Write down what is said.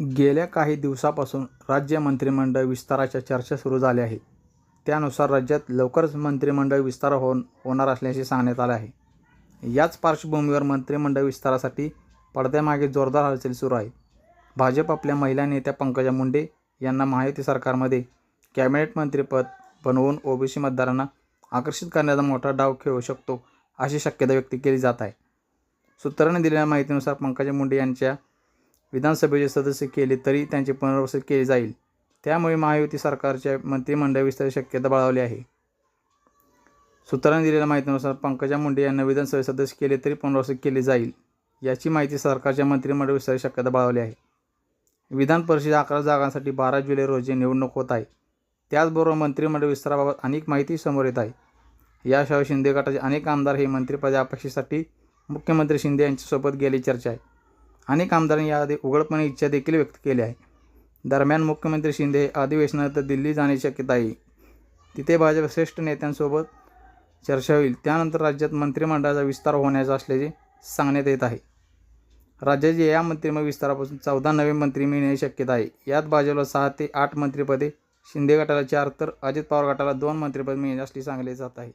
गेल्या काही दिवसापासून राज्य मंत्रिमंडळ विस्ताराच्या चर्चा सुरू झाल्या आहे. त्यानुसार राज्यात लवकरच मंत्रिमंडळ विस्तार हो होणार असल्याचे सांगण्यात आले आहे. याच पार्श्वभूमीवर मंत्रिमंडळ विस्तारासाठी पडद्यामागे जोरदार हालचाली सुरू आहे. भाजप आपल्या महिला नेत्या पंकजा मुंडे यांना महायुती सरकारमध्ये कॅबिनेट मंत्रिपद बनवून ओबीसी मतदारांना आकर्षित करण्याचा मोठा डाव खेळू शकतो अशी शक्यता व्यक्त केली जात आहे. सूत्रांनी दिलेल्या माहितीनुसार पंकजा मुंडे यांच्या विधानसभेचे सदस्य केले तरी त्यांचे पुनर्वसन केली जाईल. त्यामुळे महायुती सरकारच्या मंत्रिमंडळ विस्तार शक्यता बळावली आहे. सूत्रांनी दिलेल्या माहितीनुसार पंकजा मुंडे यांना विधानसभेत सदस्य केले तरी पुनर्वसन केले जाईल याची माहिती सरकारच्या मंत्रिमंडळ विस्तार शक्यता बळावली आहे. विधान परिषद अकरा जागांसाठी बारा जुलै रोजी निवडणूक होत आहे. त्याचबरोबर मंत्रिमंडळ विस्ताराबाबत अनेक माहिती समोर येत आहे. याशिवाय शिंदे गटाचे अनेक आमदार हे मंत्रिपदा अपेक्षेसाठी मुख्यमंत्री शिंदे यांच्यासोबत गेली चर्चा आहे. अनेक आमदारांनी याआधी उघडपणे इच्छा देखील व्यक्त केली आहे. दरम्यान मुख्यमंत्री शिंदे हे दिल्ली जाण्याची शक्यता आहे. तिथे भाजप श्रेष्ठ नेत्यांसोबत चर्चा होईल. त्यानंतर राज्यात मंत्रिमंडळाचा विस्तार होण्याचा असल्याचे सांगण्यात येत आहे. राज्याचे या मंत्रिमंडळ विस्तारापासून चौदा नवे मंत्री मिळण्याची शक्यता आहे. यात भाजपला सहा ते आठ मंत्रिपदे शिंदे गटाला चार तर अजित पवार गटाला दोन मंत्रिपद मिळण्यास असली सांगले जात आहे.